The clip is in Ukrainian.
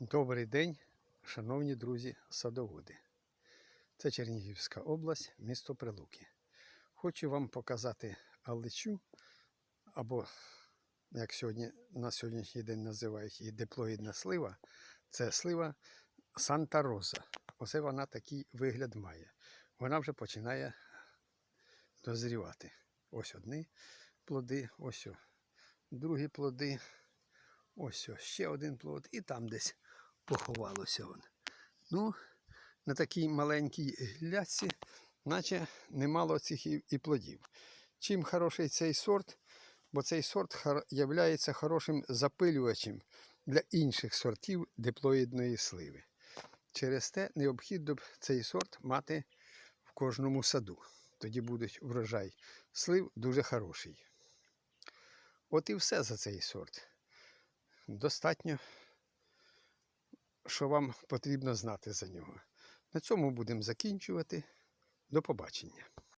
Добрий день, шановні друзі садоводи. Це Чернігівська область, місто Прилуки. Хочу вам показати аличу, або, як сьогодні, на сьогоднішній день називають її диплоїдна слива. Це слива Санта Роза. Оце вона такий вигляд має. Вона вже починає дозрівати. Ось одні плоди, ось другі плоди. Ось о, ще один плод, і там десь поховалося воно. Ну, на такій маленькій гілляці, наче немало цих і, і плодів. Чим хороший цей сорт, бо цей сорт є хорошим запилювачем для інших сортів диплоїдної сливи. Через те необхідно б цей сорт мати в кожному саду. Тоді буде врожай слив дуже хороший. От і все за цей сорт. Достатньо, що вам потрібно знати за нього. На цьому будемо закінчувати. До побачення.